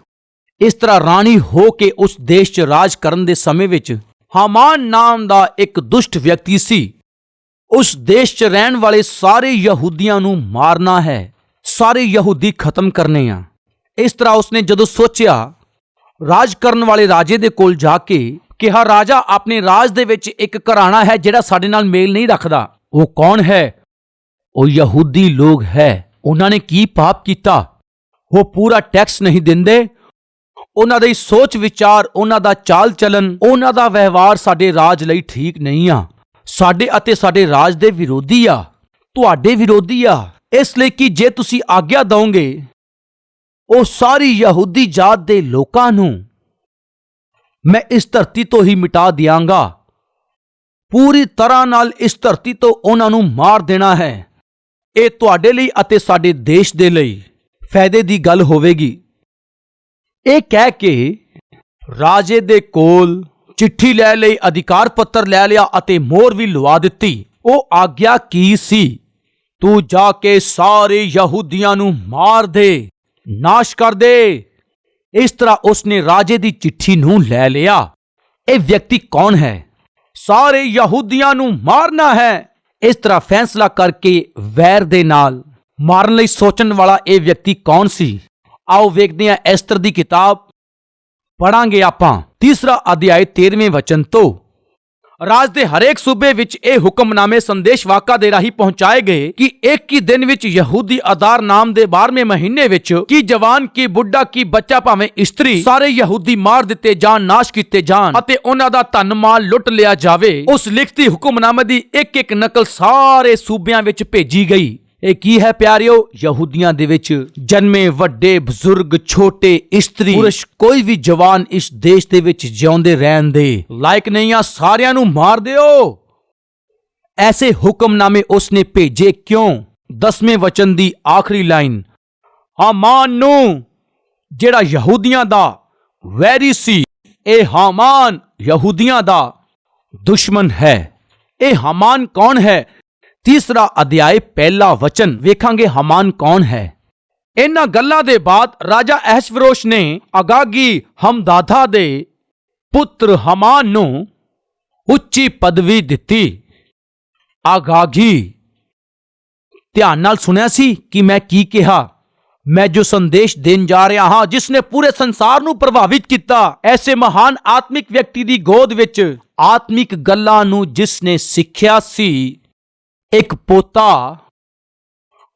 ਇਸ ਤਰ੍ਹਾਂ ਰਾਣੀ ਹੋ ਕੇ ਉਸ ਦੇਸ਼ 'ਚ ਰਾਜ ਕਰਨ ਦੇ ਸਮੇਂ ਵਿੱਚ ਹਾਮਾਨ ਨਾਮ ਦਾ ਇੱਕ ਦੁਸ਼ਟ ਵਿਅਕਤੀ ਸੀ। ਉਸ ਦੇਸ਼ 'ਚ ਰਹਿਣ ਵਾਲੇ ਸਾਰੇ ਯਹੂਦੀਆਂ ਨੂੰ ਮਾਰਨਾ ਹੈ। ਸਾਰੇ ਯਹੂਦੀ ਖਤਮ ਕਰਨੇ ਆ। ਇਸ ਤਰ੍ਹਾਂ ਉਸਨੇ ਜਦੋਂ ਸੋਚਿਆ, ਰਾਜ ਕਰਨ ਵਾਲੇ ਰਾਜੇ ਦੇ ਕੋਲ ਜਾ ਕੇ ਕਿਹਾ, ਰਾਜਾ, ਆਪਣੇ ਰਾਜ ਦੇ ਵਿੱਚ ਇੱਕ ਘਰਾਣਾ ਹੈ ਜਿਹੜਾ ਸਾਡੇ ਨਾਲ ਮੇਲ ਨਹੀਂ ਰੱਖਦਾ। ਉਹ ਕੌਣ ਹੈ? ਉਹ ਯਹੂਦੀ ਲੋਕ ਹੈ। ਉਹਨਾਂ ਨੇ ਕੀ ਪਾਪ ਕੀਤਾ? ਉਹ ਪੂਰਾ ਟੈਕਸ ਨਹੀਂ ਦਿੰਦੇ? ਉਹਨਾਂ ਦੀ ਸੋਚ ਵਿਚਾਰ, ਉਹਨਾਂ ਦਾ ਚਾਲ ਚਲਨ ਉਹਨਾਂ ਦਾ ਵਿਵਹਾਰ ਸਾਡੇ ਰਾਜ ਲਈ ਠੀਕ ਨਹੀਂ ਆ। ਸਾਡੇ ਅਤੇ ਸਾਡੇ ਰਾਜ ਦੇ ਵਿਰੋਧੀ ਆ। ਤੁਹਾਡੇ ਵਿਰੋਧੀ ਆ। ਇਸ ਲਈ ਕਿ ਜੇ ਤੁਸੀਂ ਆਗਿਆ ਦਵੋਗੇ, ਉਹ ਸਾਰੀ ਯਹੂਦੀ ਜਾਤ ਦੇ ਲੋਕਾਂ ਨੂੰ ਮੈਂ ਇਸ ਧਰਤੀ ਤੋਂ ਹੀ ਮਿਟਾ ਦਿਆਂਗਾ। ਪੂਰੀ ਤਰ੍ਹਾਂ ਨਾਲ ਇਸ ਧਰਤੀ ਤੋਂ ਉਹਨਾਂ ਨੂੰ ਮਾਰ ਦੇਣਾ ਹੈ। ਇਹ ਤੁਹਾਡੇ ਲਈ ਅਤੇ ਸਾਡੇ ਦੇਸ਼ ਦੇ ਲਈ ਫਾਇਦੇ ਦੀ ਗੱਲ ਹੋਵੇਗੀ। ਇਹ ਕਹਿ ਕੇ ਰਾਜੇ ਦੇ ਕੋਲ ਚਿੱਠੀ ਲੈ ਲਈ, ਅਧਿਕਾਰ ਪੱਤਰ ਲੈ ਲਿਆ ਅਤੇ ਮੋਹਰ ਵੀ ਲਵਾ ਦਿੱਤੀ। ਉਹ ਆਗਿਆ ਕੀ ਸੀ? ਤੂੰ ਜਾ ਕੇ ਸਾਰੇ ਯਹੂਦੀਆਂ ਨੂੰ ਮਾਰ ਦੇ, ਨਾਸ਼ ਕਰ ਦੇ। ਇਸ ਤਰ੍ਹਾਂ ਉਸਨੇ ਰਾਜੇ ਦੀ ਚਿੱਠੀ ਨੂੰ ਲੈ ਲਿਆ। ਇਹ ਵਿਅਕਤੀ ਕੌਣ ਹੈ? ਸਾਰੇ ਯਹੂਦੀਆਂ ਨੂੰ ਮਾਰਨਾ ਹੈ। ਇਸ ਤਰ੍ਹਾਂ ਫੈਸਲਾ ਕਰਕੇ ਵੈਰ ਦੇ ਨਾਲ ਮਾਰਨ ਲਈ ਸੋਚਣ ਵਾਲਾ ਇਹ ਵਿਅਕਤੀ ਕੌਣ ਸੀ? ਆਓ ਵੇਖਦੇ ਹਾਂ ਐਸਤਰ ਦੀ ਕਿਤਾਬ। ਪੜਾਂਗੇ ਆਪਾਂ ਤੀਸਰਾ ਅਧਿਆਇ 13ਵੇਂ ਵਚਨ ਤੋਂ। ਰਾਜ ਦੇ ਹਰੇਕ ਸੂਬੇ ਵਿੱਚ ਇਹ ਹੁਕਮਨਾਮੇ ਸੰਦੇਸ਼ ਵਾਕਾ ਦੇ ਰਾਹੀਂ ਪਹੁੰਚਾਏ ਗਏ ਕਿ ਇੱਕ ਹੀ ਦਿਨ ਵਿੱਚ ਯਹੂਦੀ ਅਦਾਰ ਨਾਮ ਦੇ 12ਵੇਂ ਮਹੀਨੇ ਵਿੱਚ ਕੀ ਜਵਾਨ, ਕੀ ਬੁੱਢਾ, ਕੀ ਬੱਚਾ ਭਾਵੇਂ ਇਸਤਰੀ ਸਾਰੇ ਯਹੂਦੀ ਮਾਰ ਦਿੱਤੇ ਜਾਣ, ਨਾਸ਼ ਕੀਤੇ ਜਾਣ ਅਤੇ ਉਹਨਾਂ ਦਾ ਧਨ ਮਾਲ ਲੁੱਟ ਲਿਆ ਜਾਵੇ, ਉਸ ਲਿਖਤੀ ਹੁਕਮਨਾਮੇ ਦੀ ਇੱਕ ਇੱਕ ਨਕਲ ਸਾਰੇ ਸੂਬਿਆਂ ਵਿੱਚ ਭੇਜੀ ਗਈ। ਇਹ ਕੀ ਹੈ ਪਿਆਰਿਓ? ਯਹੂਦੀਆਂ ਦੇ ਵਿੱਚ ਜਨਮੇ ਵੱਡੇ, ਬਜ਼ੁਰਗ, ਛੋਟੇ, ਇਸਤਰੀ, ਪੁਰਸ਼ ਕੋਈ ਵੀ ਜਵਾਨ ਇਸ ਦੇਸ਼ ਦੇ ਵਿੱਚ ਜਿਉਂਦੇ ਰਹਿਣ ਦੇ ਲਾਇਕ ਨਹੀਂ ਆ, ਸਾਰਿਆਂ ਨੂੰ ਮਾਰ ਦਿਓ। ਐਸੇ ਹੁਕਮਨਾਮੇ ਉਸਨੇ ਭੇਜੇ ਕਿਉਂ? ਦਸਵੇਂ ਵਚਨ ਦੀ ਆਖਰੀ ਲਾਈਨ, ਹਾਮਾਨ ਨੂੰ, ਜਿਹੜਾ ਯਹੂਦੀਆਂ ਦਾ ਵੈਰੀ ਸੀ, ਇਹ ਹਾਮਾਨ ਯਹੂਦੀਆਂ ਦਾ ਦੁਸ਼ਮਨ ਹੈ। ਇਹ ਹਮਾਨ ਕੌਣ ਹੈ? ਤੀਸਰਾ ਅਧਿਆਇ ਪਹਿਲਾ ਵਚਨ, ਵੇਖਾਂਗੇ ਹਮਾਨ ਕੌਣ ਹੈ। ਇਹਨਾਂ ਗੱਲਾਂ ਦੇ ਬਾਅਦ ਰਾਜਾ ਐਸ਼ਵਰੋਸ਼ ਨੇ ਅਗਾਗੀ ਹਮਦਾਦਾ ਦੇ ਪੁੱਤਰ ਹਮਾਨ ਨੂੰ ਉੱਚੀ ਪਦਵੀ ਦਿੱਤੀ। ਅਗਾਗੀ, ਧਿਆਨ ਨਾਲ ਸੁਣਿਆ ਸੀ ਕਿ ਮੈਂ ਕੀ ਕਿਹਾ। ਮੈਂ ਜੋ ਸੰਦੇਸ਼ ਦੇਣ ਜਾ ਰਿਹਾ ਹਾਂ, ਜਿਸ ਨੇ ਪੂਰੇ ਸੰਸਾਰ ਨੂੰ ਪ੍ਰਭਾਵਿਤ ਕੀਤਾ, ਐਸੇ ਮਹਾਨ ਆਤਮਿਕ ਵਿਅਕਤੀ ਦੀ ਗੋਦ ਵਿੱਚ ਆਤਮਿਕ ਗੱਲਾਂ ਨੂੰ ਜਿਸ ਨੇ ਸਿੱਖਿਆ ਸੀ ਇੱਕ ਪੋਤਾ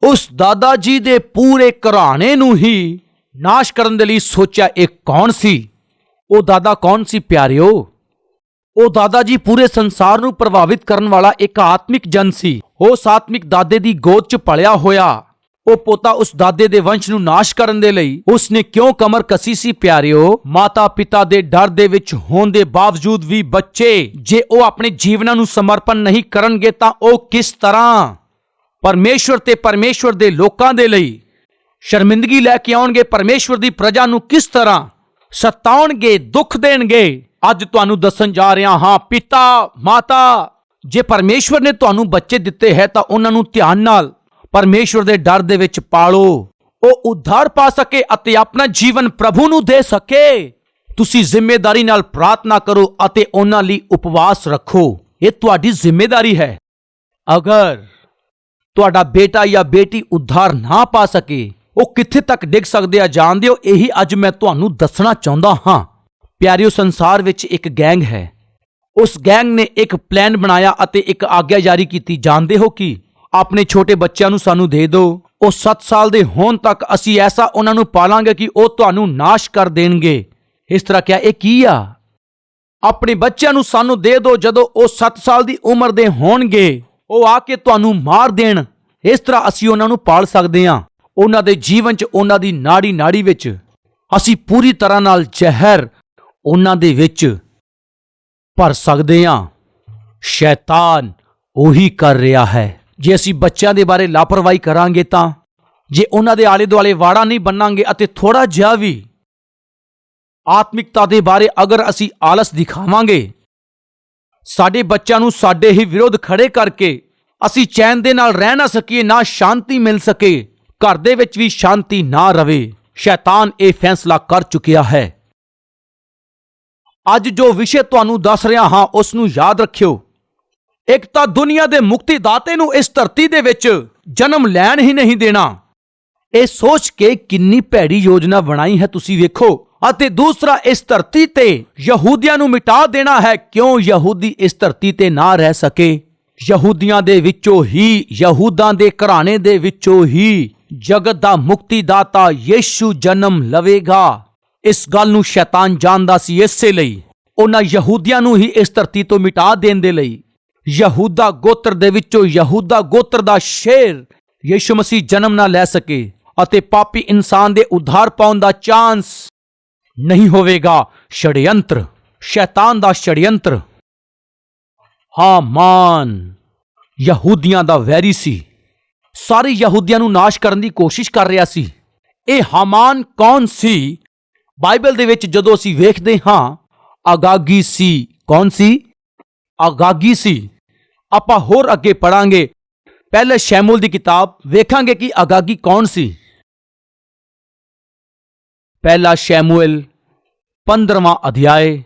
ਉਸ ਦਾਦਾ ਜੀ ਦੇ ਪੂਰੇ ਘਰਾਣੇ ਨੂੰ ਹੀ ਨਾਸ਼ ਕਰਨ ਦੇ ਲਈ ਸੋਚਿਆ, ਇਹ ਕੌਣ ਸੀ? ਉਹ ਦਾਦਾ ਕੌਣ ਸੀ ਪਿਆਰਿਓ? ਉਹ ਦਾਦਾ ਜੀ ਪੂਰੇ ਸੰਸਾਰ ਨੂੰ ਪ੍ਰਭਾਵਿਤ ਕਰਨ ਵਾਲਾ ਇੱਕ ਆਤਮਿਕ ਜਨ ਸੀ। ਉਸ ਆਤਮਿਕ ਦਾਦੇ ਦੀ ਗੋਦ 'ਚ ਪਲਿਆ ਹੋਇਆ ਉਹ ਪੋਤਾ ਉਸ ਦਾਦੇ ਦੇ ਵੰਸ਼ ਨੂੰ ਨਾਸ਼ ਕਰਨ ਦੇ ਲਈ ਉਸਨੇ ਕਿਉਂ ਕਮਰ ਕਸੀ ਸੀ ਪਿਆਰਿਓ? ਮਾਤਾ ਪਿਤਾ ਦੇ ਡਰ ਦੇ ਵਿੱਚ ਹੋਣ ਦੇ ਬਾਵਜੂਦ ਵੀ ਬੱਚੇ, ਜੇ ਉਹ ਆਪਣੇ ਜੀਵਨਾਂ ਨੂੰ ਸਮਰਪਣ ਨਹੀਂ ਕਰਨਗੇ ਤਾਂ ਉਹ ਕਿਸ ਤਰ੍ਹਾਂ? ਪਰਮੇਸ਼ਵਰ ਤੇ ਪਰਮੇਸ਼ਵਰ ਦੇ ਲੋਕਾਂ ਦੇ ਲਈ ਸ਼ਰਮਿੰਦਗੀ ਲੈ ਕੇ ਆਉਣਗੇ, ਪਰਮੇਸ਼ਵਰ ਦੀ ਪ੍ਰਜਾ ਨੂੰ ਕਿਸ ਤਰ੍ਹਾਂ ਸਤਾਉਣਗੇ, ਦੁੱਖ ਦੇਣਗੇ? ਅੱਜ ਤੁਹਾਨੂੰ ਦੱਸਣ ਜਾ ਰਿਹਾ ਹਾਂ, ਪਿਤਾ, ਮਾਤਾ, ਜੇ ਪਰਮੇਸ਼ਵਰ ਨੇ ਤੁਹਾਨੂੰ ਬੱਚੇ ਦਿੱਤੇ ਹੈ ਤਾਂ ਉਹਨਾਂ ਨੂੰ ਧਿਆਨ ਨਾਲ ਪਰਮੇਸ਼ਵਰ ਦੇ ਡਰ ਦੇ ਵਿੱਚ ਪਾਲੋ। ਉਹ ਉਧਾਰ ਪਾ ਸਕੇ ਅਤੇ ਆਪਣਾ ਜੀਵਨ ਪ੍ਰਭੂ ਨੂੰ ਦੇ ਸਕੇ। ਤੁਸੀਂ ਜ਼ਿੰਮੇਵਾਰੀ ਨਾਲ ਪ੍ਰਾਰਥਨਾ ਕਰੋ ਅਤੇ ਉਹਨਾਂ ਲਈ ਉਪਵਾਸ ਰੱਖੋ। ਇਹ ਤੁਹਾਡੀ ਜ਼ਿੰਮੇਵਾਰੀ ਹੈ। ਅਗਰ ਤੁਹਾਡਾ ਬੇਟਾ ਜਾਂ ਬੇਟੀ ਉਧਾਰ ਨਾ ਪਾ ਸਕੇ, ਉਹ ਕਿੱਥੇ ਤੱਕ ਡਿੱਗ ਸਕਦੇ ਆ ਜਾਣਦੇ ਹੋ? ਇਹੀ ਅੱਜ ਮੈਂ ਤੁਹਾਨੂੰ ਦੱਸਣਾ ਚਾਹੁੰਦਾ ਹਾਂ। ਪਿਆਰਿਓ, ਸੰਸਾਰ ਵਿੱਚ ਇੱਕ ਗੈਂਗ ਹੈ। ਉਸ ਗੈਂਗ ਨੇ ਇੱਕ ਪਲਾਨ ਬਣਾਇਆ ਅਤੇ ਇੱਕ ਆਗਿਆ ਜਾਰੀ ਕੀਤੀ। ਜਾਣਦੇ ਹੋ ਕਿ ਆਪਣੇ ਛੋਟੇ ਬੱਚਿਆਂ ਨੂੰ ਸਾਨੂੰ ਦੇ ਦਿਓ। ਉਹ 7 ਸਾਲ ਦੇ ਹੋਣ ਤੱਕ ਅਸੀਂ ਐਸਾ ਉਹਨਾਂ ਨੂੰ ਪਾਲਾਂਗੇ ਕਿ ਉਹ ਤੁਹਾਨੂੰ ਨਾਸ਼ ਕਰ ਦੇਣਗੇ। ਇਸ ਤਰ੍ਹਾਂ ਕਿਹਾ ਇਹ ਕੀ ਆ? ਆਪਣੇ ਬੱਚਿਆਂ ਨੂੰ ਸਾਨੂੰ ਦੇ ਦਿਓ ਜਦੋਂ ਉਹ 7 ਸਾਲ ਦੀ ਉਮਰ ਦੇ ਹੋਣਗੇ। ਉਹ ਆ ਕੇ ਤੁਹਾਨੂੰ ਮਾਰ ਦੇਣ। ਇਸ ਤਰ੍ਹਾਂ ਅਸੀਂ ਉਹਨਾਂ ਨੂੰ ਪਾਲ ਸਕਦੇ ਹਾਂ। ਉਹਨਾਂ ਦੇ ਜੀਵਨ 'ਚ, ਉਹਨਾਂ ਦੀ ਨਾੜੀ ਨਾੜੀ ਵਿੱਚ। ਅਸੀਂ ਪੂਰੀ ਤਰ੍ਹਾਂ ਨਾਲ ਜ਼ਹਿਰ ਉਹਨਾਂ ਦੇ ਵਿੱਚ ਭਰ ਸਕਦੇ ਹਾਂ। ਸ਼ੈਤਾਨ ਉਹੀ ਕਰ ਰਿਹਾ ਹੈ। ਜੇ ਅਸੀਂ ਬੱਚਿਆਂ ਦੇ ਬਾਰੇ ਲਾਪਰਵਾਹੀ ਕਰਾਂਗੇ ਤਾਂ? ਜੇ ਉਹਨਾਂ ਦੇ ਆਲੇ ਦੁਆਲੇ ਵਾੜਾ ਨਹੀਂ ਬੰਨਾਂਗੇ ਅਤੇ ਥੋੜਾ ਜਿਹਾ ਵੀ ਆਤਮਿਕਤਾ ਦੇ ਬਾਰੇ ਅਗਰ ਅਸੀਂ ਆਲਸ ਦਿਖਾਵਾਂਗੇ, ਸਾਡੇ ਬੱਚਿਆਂ ਨੂੰ ਸਾਡੇ ਹੀ ਵਿਰੋਧ ਖੜੇ ਕਰਕੇ ਅਸੀਂ ਚੈਨ ਦੇ ਨਾਲ ਰਹਿ ਨਾ ਸਕੀਏ, ਨਾ ਸ਼ਾਂਤੀ ਮਿਲ ਸਕੇ, ਘਰ ਦੇ ਵਿੱਚ ਵੀ ਸ਼ਾਂਤੀ ਨਾ ਰਵੇ। ਸ਼ੈਤਾਨ ਇਹ ਫੈਸਲਾ ਕਰ ਚੁੱਕਿਆ ਹੈ। ਅੱਜ ਜੋ ਵਿਸ਼ੇ ਤੁਹਾਨੂੰ ਦੱਸ ਰਿਹਾ ਹਾਂ, ਉਸ ਨੂੰ ਯਾਦ ਰੱਖਿਓ। ਇੱਕ ਤਾਂ ਦੁਨੀਆ ਦੇ ਮੁਕਤੀ ਦਾਤੇ ਨੂੰ ਇਸ ਧਰਤੀ ਦੇ ਵਿੱਚ ਜਨਮ ਲੈਣ ਹੀ ਨਹੀਂ ਦੇਣਾ। ਇਹ ਸੋਚ ਕੇ ਕਿੰਨੀ ਭੈੜੀ ਯੋਜਨਾ ਬਣਾਈ ਹੈ ਤੁਸੀਂ ਵੇਖੋ। ਅਤੇ ਦੂਸਰਾ, ਇਸ ਧਰਤੀ ਤੇ ਯਹੂਦੀਆਂ ਨੂੰ ਮਿਟਾ ਦੇਣਾ ਹੈ। ਕਿਉਂ ਯਹੂਦੀ ਇਸ ਧਰਤੀ ਤੇ ਨਾ ਰਹਿ ਸਕੇ? ਯਹੂਦੀਆਂ ਦੇ ਵਿੱਚੋਂ ਹੀ, ਯਹੂਦਾਂ ਦੇ ਘਰਾਣੇ ਦੇ ਵਿੱਚੋਂ ਹੀ ਜਗਤ ਦਾ ਮੁਕਤੀ ਦਾਤਾ ਯੀਸ਼ੂ ਜਨਮ ਲਵੇਗਾ। ਇਸ ਗੱਲ ਨੂੰ ਸ਼ੈਤਾਨ ਜਾਣਦਾ ਸੀ ਇਸੇ ਲਈ। ਉਹਨਾਂ ਯਹੂਦੀਆਂ ਨੂੰ ਹੀ ਇਸ ਧਰਤੀ ਤੋਂ ਮਿਟਾ ਦੇਣ ਦੇ ਲਈ। ਯਹੂਦਾ ਗੋਤਰ ਦੇ ਵਿੱਚੋਂ ਯਹੂਦਾ ਗੋਤਰ ਦਾ ਸ਼ੇਰ ਯੀਸ਼ੂ ਮਸੀਹ ਜਨਮ ਨਾ ਲੈ ਸਕੇ ਅਤੇ ਪਾਪੀ ਇਨਸਾਨ ਦੇ ਉਧਾਰ ਪਾਉਣ ਦਾ ਚਾਂਸ ਨਹੀਂ ਹੋਵੇਗਾ। ਛੜਯੰਤਰ ਸ਼ੈਤਾਨ ਦਾ ਛੜਯੰਤਰ ਹਾਮਾਨ, ਯਹੂਦੀਆਂ ਦਾ ਵੈਰੀ ਸੀ। ਸਾਰੇ ਯਹੂਦੀਆਂ ਨੂੰ ਨਾਸ਼ ਕਰਨ ਦੀ ਕੋਸ਼ਿਸ਼ ਕਰ ਰਿਹਾ ਸੀ। ਇਹ ਹਾਮਾਨ ਕੌਣ ਸੀ? ਬਾਈਬਲ ਦੇ ਵਿੱਚ ਜਦੋਂ ਅਸੀਂ ਵੇਖਦੇ ਹਾਂ, ਅਗਾਗੀ ਸੀ ਕੌਣ ਸੀ? ਆਗਾਗੀ ਸੀ। ਆਪਾਂ ਹੋਰ ਅੱਗੇ ਪੜਾਂਗੇ ਪਹਿਲੇ ਸ਼ੈਮੂਲ ਦੀ ਕਿਤਾਬ ਵੇਖਾਂਗੇ ਕਿ ਆਗਾਗੀ ਕੌਣ ਸੀ। ਪਹਿਲਾ ਸ਼ੈਮੂਏਲ 15ਵਾਂ ਅਧਿਆਏ।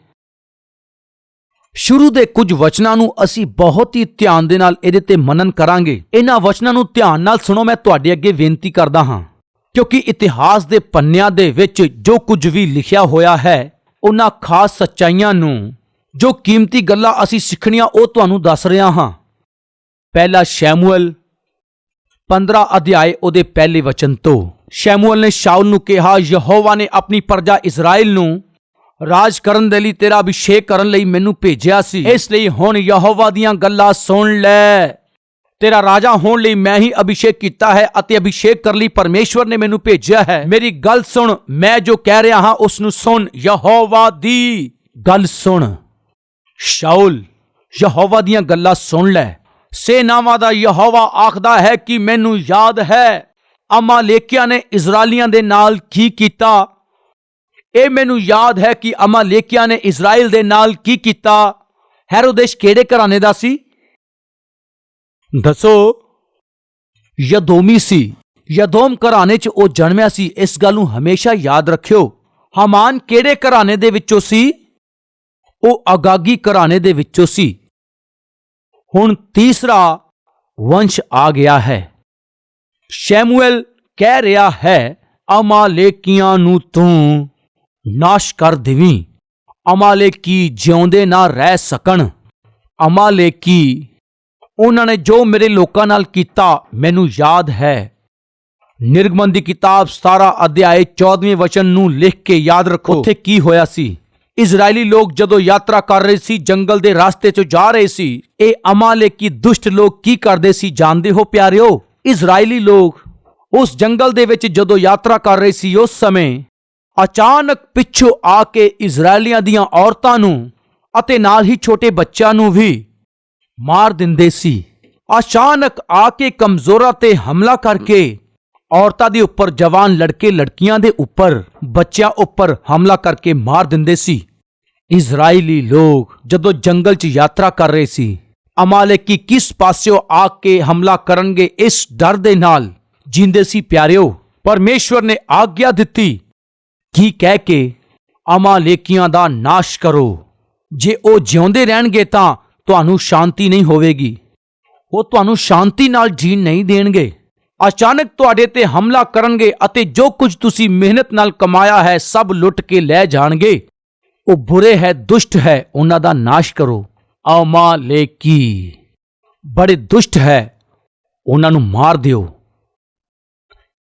ਸ਼ੁਰੂ ਦੇ ਕੁਝ ਵਚਨਾਂ ਨੂੰ ਅਸੀਂ ਬਹੁਤ ਹੀ ਧਿਆਨ ਦੇ ਨਾਲ ਇਹਦੇ ਤੇ ਮਨਨ ਕਰਾਂਗੇ। ਇਹਨਾਂ ਵਚਨਾਂ ਨੂੰ ਧਿਆਨ ਨਾਲ ਸੁਣੋ, ਮੈਂ ਤੁਹਾਡੇ ਅੱਗੇ ਬੇਨਤੀ ਕਰਦਾ ਹਾਂ। ਕਿਉਂਕਿ ਇਤਿਹਾਸ ਦੇ ਪੰਨਿਆਂ ਦੇ ਵਿੱਚ ਜੋ ਕੁਝ ਵੀ ਲਿਖਿਆ ਹੋਇਆ ਹੈ, ਉਹਨਾਂ ਖਾਸ ਸੱਚਾਈਆਂ ਨੂੰ ਜੋ ਕੀਮਤੀ ਗੱਲਾਂ ਅਸੀਂ ਸਿੱਖਣੀਆਂ ਉਹ ਤੁਹਾਨੂੰ ਦੱਸ ਰਿਹਾ ਹਾਂ। ਪਹਿਲਾ ਸ਼ੈਮੂਅਲ 15 ਅਧਿਆਏ ਉਹਦੇ ਪਹਿਲੇ ਵਚਨ ਤੋਂ। ਸ਼ੈਮੂਅਲ ਨੇ ਸ਼ਾਉਲ ਨੂੰ ਕਿਹਾ, ਯਹੋਵਾ ਨੇ ਆਪਣੀ ਪ੍ਰਜਾ ਇਜ਼ਰਾਈਲ ਨੂੰ ਰਾਜ ਕਰਨ ਦੇ ਲਈ ਤੇਰਾ ਅਭਿਸ਼ੇਕ ਕਰਨ ਲਈ ਮੈਨੂੰ ਭੇਜਿਆ ਸੀ। ਇਸ ਲਈ ਹੁਣ ਯਹੋਵਾ ਦੀਆਂ ਗੱਲਾਂ ਸੁਣ ਲੈ। ਤੇਰਾ ਰਾਜਾ ਹੋਣ ਲਈ ਮੈਂ ਹੀ ਅਭਿਸ਼ੇਕ ਕੀਤਾ ਹੈ ਅਤੇ ਅਭਿਸ਼ੇਕ ਕਰਨ ਲਈ ਪਰਮੇਸ਼ਵਰ ਨੇ ਮੈਨੂੰ ਭੇਜਿਆ ਹੈ। ਮੇਰੀ ਗੱਲ ਸੁਣ, ਮੈਂ ਜੋ ਕਹਿ ਰਿਹਾ ਹਾਂ ਉਸ ਨੂੰ ਸੁਣ, ਯਹੋਵਾ ਦੀ ਗੱਲ ਸੁਣ। ਸ਼ਾਉਲ ਯਹੋਵਾ ਦੀਆਂ ਗੱਲਾਂ ਸੁਣ ਲੈ। ਸੇਨਾਵਾਂ ਦਾ ਯਹੋਵਾ ਆਖਦਾ ਹੈ ਕਿ ਮੈਨੂੰ ਯਾਦ ਹੈ, ਅਮਾਲੇਕਿਆਂ ਨੇ ਇਜ਼ਰਾਈਲੀਆਂ ਦੇ ਨਾਲ ਕੀ ਕੀਤਾ? ਇਹ ਮੈਨੂੰ ਯਾਦ ਹੈ ਕਿ ਅਮਾਲੇਕਿਆਂ ਨੇ ਇਜ਼ਰਾਈਲ ਦੇ ਨਾਲ ਕੀ ਕੀਤਾ? ਹੈਰੋਦੇਸ਼ ਕਿਹੜੇ ਘਰਾਣੇ ਦਾ ਸੀ? ਦੱਸੋ। ਯਦੋਮੀ ਸੀ। ਯਦੋਮ ਘਰਾਣੇ 'ਚ ਉਹ ਜਨਮਿਆ ਸੀ, ਇਸ ਗੱਲ ਨੂੰ ਹਮੇਸ਼ਾ ਯਾਦ ਰੱਖਿਓ। ਹਮਾਨ ਕਿਹੜੇ ਘਰਾਣੇ ਦੇ ਵਿੱਚੋਂ ਸੀ? ਉਹ ਅਗਾਗੀ ਘਰਾਣੇ ਦੇ ਵਿੱਚੋਂ ਸੀ। ਹੁਣ ਤੀਸਰਾ ਵੰਸ਼ ਆ ਗਿਆ ਹੈ। ਸ਼ੈਮੂਅਲ ਕਹਿ ਰਿਹਾ ਹੈ, ਅਮਾਲੇਕੀਆਂ ਨੂੰ ਤੂੰ ਨਾਸ਼ ਕਰ ਦੇਵੀਂ। ਅਮਾਲੇਕੀ ਜਿਉਂਦੇ ਨਾ ਰਹਿ ਸਕਣ। ਅਮਾਲੇਕੀ, ਉਹਨਾਂ ਨੇ ਜੋ ਮੇਰੇ ਲੋਕਾਂ ਨਾਲ ਕੀਤਾ, ਮੈਨੂੰ ਯਾਦ ਹੈ। ਨਿਰਗਮਨ ਦੀ ਕਿਤਾਬ 17 ਅਧਿਆਏ 14ਵੇਂ ਵਚਨ ਨੂੰ ਲਿਖ ਕੇ ਯਾਦ ਰੱਖੋ। ਉੱਥੇ ਕੀ ਹੋਇਆ ਸੀ? ਇਜ਼ਰਾਈਲੀ ਲੋਕ ਜਦੋਂ ਯਾਤਰਾ ਕਰ ਰਹੇ ਸੀ ਜੰਗਲ ਦੇ ਰਸਤੇ 'ਚ ਜਾ ਰਹੇ ਸੀ ਇਹ ਅਮਾਲੇਕੀ ਦੁਸ਼ਟ ਲੋਕ ਕੀ ਕਰਦੇ ਸੀ ਜਾਣਦੇ ਹੋ ਪਿਆਰਿਓ ਇਜ਼ਰਾਈਲੀ ਲੋਕ ਉਸ ਜੰਗਲ ਦੇ ਵਿੱਚ ਜਦੋਂ ਯਾਤਰਾ ਕਰ ਰਹੇ ਸੀ ਉਸ ਸਮੇਂ ਅਚਾਨਕ ਪਿੱਛੋਂ ਆ ਕੇ ਇਜ਼ਰਾਈਲੀਆਂ ਦੀਆਂ ਔਰਤਾਂ ਨੂੰ ਅਤੇ ਨਾਲ ਹੀ ਛੋਟੇ ਬੱਚਿਆਂ ਨੂੰ ਵੀ ਮਾਰ ਦਿੰਦੇ ਸੀ ਅਚਾਨਕ ਆ ਕੇ ਕਮਜ਼ੋਰਾਂ ਤੇ ਹਮਲਾ ਕਰਕੇ ਔਰਤਾਂ ਦੇ ਉੱਪਰ ਜਵਾਨ ਲੜਕੇ ਲੜਕੀਆਂ ਦੇ ਉੱਪਰ ਬੱਚਿਆਂ ਉੱਪਰ ਹਮਲਾ ਕਰਕੇ ਮਾਰ ਦਿੰਦੇ ਸੀ। ਇਜ਼ਰਾਈਲੀ ਲੋਕ ਜਦੋਂ ਜੰਗਲ 'ਚ ਯਾਤਰਾ ਕਰ ਰਹੇ ਸੀ, ਅਮਾਲੇਕੀ ਕਿਸ ਪਾਸਿਓਂ ਆ ਕੇ ਹਮਲਾ ਕਰਨਗੇ ਇਸ ਡਰ ਦੇ ਨਾਲ ਜਿੰਦੇ ਸੀ ਪਿਆਰਿਓ, ਪਰਮੇਸ਼ਵਰ ਨੇ ਆਗਿਆ ਦਿੱਤੀ ਕੀ ਕਹਿ ਕੇ ਅਮਾਲੇਕੀਆਂ ਦਾ ਨਾਸ਼ ਕਰੋ। ਜੇ ਉਹ ਜਿਉਂਦੇ ਰਹਿਣਗੇ ਤਾਂ ਤੁਹਾਨੂੰ ਸ਼ਾਂਤੀ ਨਹੀਂ ਹੋਵੇਗੀ। ਉਹ ਤੁਹਾਨੂੰ ਸ਼ਾਂਤੀ ਨਾਲ ਜੀਣ ਨਹੀਂ ਦੇਣਗੇ। ਅਚਾਨਕ ਤੁਹਾਡੇ ਤੇ ਹਮਲਾ ਕਰਨਗੇ ਅਤੇ ਜੋ ਕੁਝ ਤੁਸੀਂ ਮਿਹਨਤ ਨਾਲ ਕਮਾਇਆ ਹੈ, ਸਭ ਲੁੱਟ ਕੇ ਲੈ ਜਾਣਗੇ। ਉਹ ਬੁਰੇ ਹੈ, ਦੁਸ਼ਟ ਹੈ, ਉਹਨਾਂ ਦਾ ਨਾਸ਼ ਕਰੋ। ਅਮਾਲੇਕੀ ਬੜੇ ਦੁਸ਼ਟ ਹੈ, ਉਹਨਾਂ ਨੂੰ ਮਾਰ ਦਿਓ।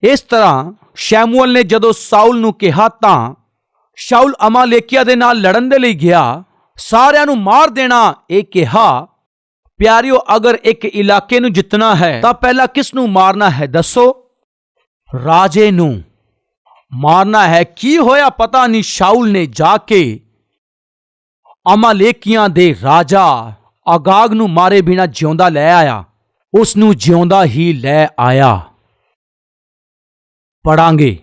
ਇਸ ਤਰ੍ਹਾਂ ਸ਼ੈਮੂਅਲ ਨੇ ਜਦੋਂ ਸਾਊਲ ਨੂੰ ਕਿਹਾ ਤਾਂ ਸ਼ਾਊਲ ਅਮਾਲੇਕੀਆ ਦੇ ਨਾਲ ਲੜਨ ਦੇ ਲਈ ਗਿਆ, ਸਾਰਿਆਂ ਨੂੰ ਮਾਰ ਦੇਣਾ, ਇਹ ਕਿਹਾ ਪਿਆਰਿਓ, ਅਗਰ ਇੱਕ ਇਲਾਕੇ ਨੂੰ ਜਿੱਤਣਾ ਹੈ, ਤਾਂ ਪਹਿਲਾਂ ਕਿਸ ਨੂੰ ਮਾਰਨਾ ਹੈ? ਦੱਸੋ। ਰਾਜੇ ਨੂੰ ਮਾਰਨਾ ਹੈ। ਕੀ ਹੋਇਆ ਪਤਾ ਨਹੀਂ। ਸ਼ਾਉਲ ਨੇ ਜਾ ਕੇ ਅਮਾਲੇਕੀਆਂ ਦੇ ਰਾਜਾ ਅਗਾਗ ਨੂੰ ਮਾਰੇ ਬਿਨਾ ਜਿਉਂਦਾ ਲੈ ਆਇਆ। ਉਸ ਨੂੰ ਜਿਉਂਦਾ ਹੀ ਲੈ ਆਇਆ। ਪੜਾਂਗੇ।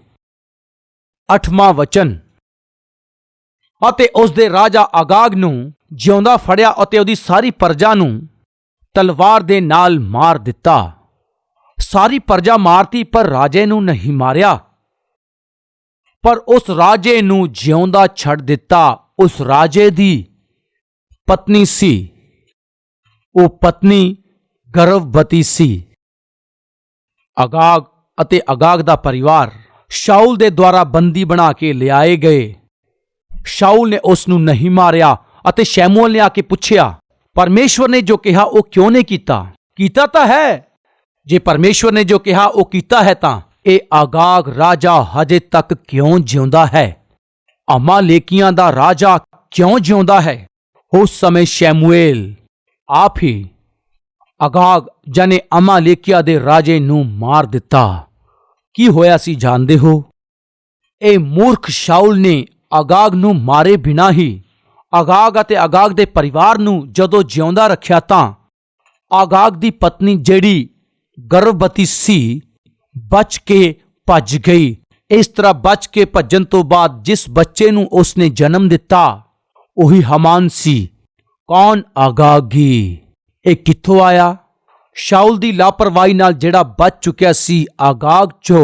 ਅਠਵਾਂ ਵਚਨ। ਅਤੇ ਉਸ ਦੇ ਰਾਜਾ ਅਗਾਗ ਨੂੰ ਜਿਉਂਦਾ ਫੜਿਆ ਅਤੇ ਉਹਦੀ ਸਾਰੀ ਪਰਜਾ ਨੂੰ ਤਲਵਾਰ ਦੇ ਨਾਲ ਮਾਰ ਦਿੱਤਾ। ਸਾਰੀ ਪਰਜਾ ਮਾਰਤੀ, ਪਰ ਰਾਜੇ ਨੂੰ ਨਹੀਂ ਮਾਰਿਆ। ਪਰ ਉਸ ਰਾਜੇ ਨੂੰ ਜਿਉਂਦਾ ਛੱਡ ਦਿੱਤਾ। ਉਸ ਰਾਜੇ ਦੀ ਪਤਨੀ ਸੀ। ਉਹ ਪਤਨੀ ਗਰਭਵਤੀ ਸੀ। ਅਗਾਗ ਅਤੇ ਅਗਾਗ ਦਾ ਪਰਿਵਾਰ ਸ਼ਾਉਲ ਦੇ ਦੁਆਰਾ ਬੰਦੀ ਬਣਾ ਕੇ ਲਿਆਏ ਗਏ। ਸ਼ਾਉਲ ਨੇ ਉਸ ਨੂੰ ਨਹੀਂ ਮਾਰਿਆ ਅਤੇ ਸ਼ੈਮੂਅਲ ਨੇ ਆ ਕੇ ਪੁੱਛਿਆ ਪਰਮੇਸ਼ਵਰ ਨੇ ਜੋ ਕਿਹਾ, ਉਹ ਕਿਉਂ ਨਹੀਂ ਕੀਤਾ? ਕੀਤਾ ਤਾਂ ਹੈ। ਜੇ ਪਰਮੇਸ਼ਵਰ ਨੇ ਜੋ ਕਿਹਾ, ਉਹ ਕੀਤਾ ਹੈ ਤਾਂ ਇਹ ਆਗਾਗ ਰਾਜਾ ਹਜੇ ਤੱਕ ਕਿਉਂ ਜਿਉਂਦਾ ਹੈ? ਅਮਾਲੇਕੀਆਂ ਦਾ ਰਾਜਾ ਕਿਉਂ ਜਿਉਂਦਾ ਹੈ? ਉਸ ਸਮੇਂ ਸ਼ੈਮੂਏਲ ਆਪ ਹੀ ਅਗਾਗ ਜਨੇ ਅਮਾਲੇਕੀਆ ਦੇ ਰਾਜੇ ਨੂੰ ਮਾਰ ਦਿੱਤਾ। ਕੀ ਹੋਇਆ ਸੀ ਜਾਣਦੇ ਹੋ? ਇਹ ਮੂਰਖ ਸ਼ਾਉਲ ਨੇ ਅਗਾਗ ਨੂੰ ਮਾਰੇ ਬਿਨਾ ਹੀ ਆਗਾਗ ਅਤੇ ਅਗਾਗ ਦੇ ਪਰਿਵਾਰ ਨੂੰ ਜਦੋਂ ਜਿਉਂਦਾ ਰੱਖਿਆ ਤਾਂ ਆਗਾਗ ਦੀ ਪਤਨੀ ਜਿਹੜੀ ਗਰਭਵਤੀ ਸੀ, ਬਚ ਕੇ ਭੱਜ ਗਈ। ਇਸ ਤਰ੍ਹਾਂ ਬਚ ਕੇ ਭੱਜਣ ਤੋਂ ਬਾਅਦ ਜਿਸ ਬੱਚੇ ਨੂੰ ਉਸਨੇ ਜਨਮ ਦਿੱਤਾ, ਉਹੀ ਹਮਾਨ ਸੀ। ਕੌਣ ਆਗਾਗੀ ਇਹ ਕਿੱਥੋਂ ਆਇਆ? ਸ਼ਾਉਲ ਦੀ ਲਾਪਰਵਾਹੀ ਨਾਲ ਜਿਹੜਾ ਬਚ ਚੁੱਕਿਆ ਸੀ ਆਗਾਗ ਚੋ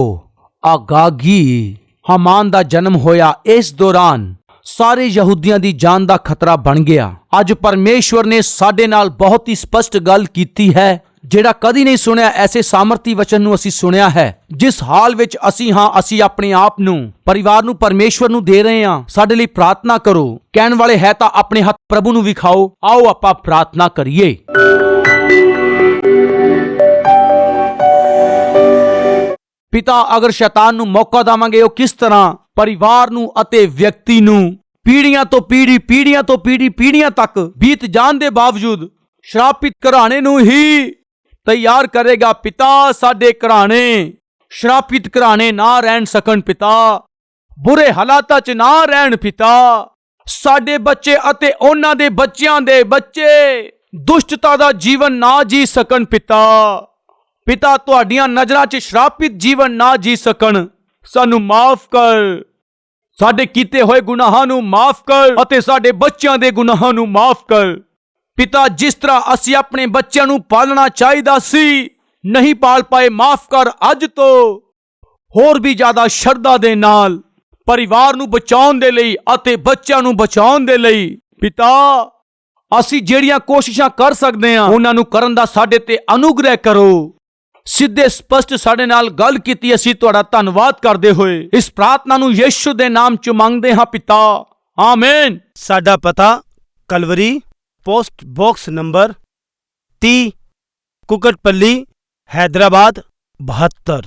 ਆਗਾਗੀ ਹਮਾਨ ਦਾ ਜਨਮ ਹੋਇਆ ਇਸ ਦੌਰਾਨ ਸਾਰੇ ਯਹੂਦੀਆਂ ਦੀ ਜਾਨ ਦਾ ਖਤਰਾ ਬਣ ਗਿਆ। ਅੱਜ ਪਰਮੇਸ਼ਵਰ ਨੇ ਸਾਡੇ ਨਾਲ ਬਹੁਤ ਹੀ ਸਪਸ਼ਟ ਗੱਲ ਕੀਤੀ ਹੈ, ਜਿਹੜਾ ਕਦੀ ਨਹੀਂ ਸੁਣਿਆ ਐਸੇ ਸਾਮਰਤੀ ਵਚਨ ਨੂੰ ਅਸੀਂ ਸੁਣਿਆ ਹੈ। ਜਿਸ ਹਾਲ ਵਿੱਚ ਅਸੀਂ ਹਾਂ, ਅਸੀਂ ਆਪਣੇ ਆਪ ਨੂੰ, ਪਰਿਵਾਰ ਨੂੰ ਪਰਮੇਸ਼ਵਰ ਨੂੰ ਦੇ ਰਹੇ ਹਾਂ। ਸਾਡੇ ਲਈ ਪ੍ਰਾਰਥਨਾ ਕਰੋ। ਕਹਿਣ ਵਾਲੇ ਹੈ ਤਾਂ ਆਪਣੇ ਹੱਥ ਪ੍ਰਭੂ ਨੂੰ ਵਿਖਾਓ। ਆਓ ਆਪਾਂ ਪ੍ਰਾਰਥਨਾ ਕਰੀਏ। ਪਿਤਾ ਅਗਰ ਸ਼ੈਤਾਨ ਨੂੰ ਮੌਕਾ ਦੇਵਾਂਗੇ, ਉਹ ਕਿਸ ਤਰ੍ਹਾਂ ਪਰਿਵਾਰ ਨੂੰ ਅਤੇ ਵਿਅਕਤੀ ਨੂੰ? ਪੀੜ੍ਹੀਆਂ ਤੋਂ ਪੀੜ੍ਹੀ, ਪੀੜ੍ਹੀਆਂ ਤੋਂ ਪੀੜ੍ਹੀ, ਪੀੜ੍ਹੀਆਂ ਤੱਕ ਬੀਤ ਜਾਣ ਦੇ ਬਾਵਜੂਦ ਸ਼ਰਾਪਿਤ ਘਰਾਣੇ ਨੂੰ ਹੀ ਤਿਆਰ ਕਰੇਗਾ ਪਿਤਾ ਸਾਡੇ ਘਰਾਣੇ। ਸ਼ਰਾਪਿਤ ਘਰਾਣੇ ਨਾ ਰਹਿਣ ਸਕਣ ਪਿਤਾ। ਬੁਰੇ ਹਾਲਾਤਾਂ 'ਚ ਨਾ ਰਹਿਣ ਪਿਤਾ। ਸਾਡੇ ਬੱਚੇ ਅਤੇ ਉਹਨਾਂ ਦੇ ਬੱਚਿਆਂ ਦੇ ਬੱਚੇ ਦੁਸ਼ਟਤਾ ਦਾ ਜੀਵਨ ਨਾ ਜੀ ਸਕਣ ਪਿਤਾ। ਪਿਤਾ ਤੁਹਾਡੀਆਂ ਨਜ਼ਰਾਂ 'ਚ ਸ਼ਰਾਪਿਤ ਜੀਵਨ ਨਾ ਜੀ ਸਕਣ। ਸਾਨੂੰ ਮਾਫ ਕਰ। ਸਾਡੇ ਕੀਤੇ ਹੋਏ ਗੁਨਾਹਾਂ ਨੂੰ ਮਾਫ ਕਰ ਅਤੇ ਸਾਡੇ ਬੱਚਿਆਂ ਦੇ ਗੁਨਾਹਾਂ ਨੂੰ ਮਾਫ ਕਰ। ਪਿਤਾ, ਜਿਸ ਤਰ੍ਹਾਂ ਅਸੀਂ ਆਪਣੇ ਬੱਚਿਆਂ ਨੂੰ ਪਾਲਣਾ ਚਾਹੀਦਾ ਸੀ, ਨਹੀਂ ਪਾਲ ਪਾਏ ਮਾਫ ਕਰ ਅੱਜ ਤੋਂ। ਹੋਰ ਵੀ ਜ਼ਿਆਦਾ ਸ਼ਰਧਾ ਦੇ ਨਾਲ, ਪਰਿਵਾਰ ਨੂੰ ਬਚਾਉਣ ਦੇ ਲਈ ਅਤੇ ਬੱਚਿਆਂ ਨੂੰ ਬਚਾਉਣ ਦੇ ਲਈ। ਪਿਤਾ, ਅਸੀਂ ਜਿਹੜੀਆਂ ਕੋਸ਼ਿਸ਼ਾਂ ਕਰ ਸਕਦੇ ਹਾਂ, ਉਹਨਾਂ ਨੂੰ ਕਰਨ ਦਾ ਸਾਡੇ ਤੇ ਅਨੁਗ੍ਰਹਿ ਕਰੋ। ਸਿੱਧੇ ਸਪਸ਼ਟ ਸਾਡੇ ਨਾਲ ਗੱਲ ਕੀਤੀ ਅਸੀਂ, ਤੁਹਾਡਾ ਧੰਨਵਾਦ ਕਰਦੇ ਹੋਏ। ਇਸ ਪ੍ਰਾਰਥਨਾ ਨੂੰ ਯੀਸ਼ੂ ਦੇ ਨਾਮ ਚ ਮੰਗਦੇ ਹਾਂ ਪਿਤਾ। ਆਮੇਨ। ਸਾਡਾ ਪਤਾ Calvary post box number 30 Kukatpally, Hyderabad 72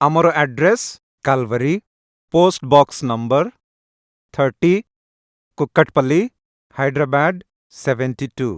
ଆମର address Calvary post box number thirty Kukatpally Hyderabad seventy two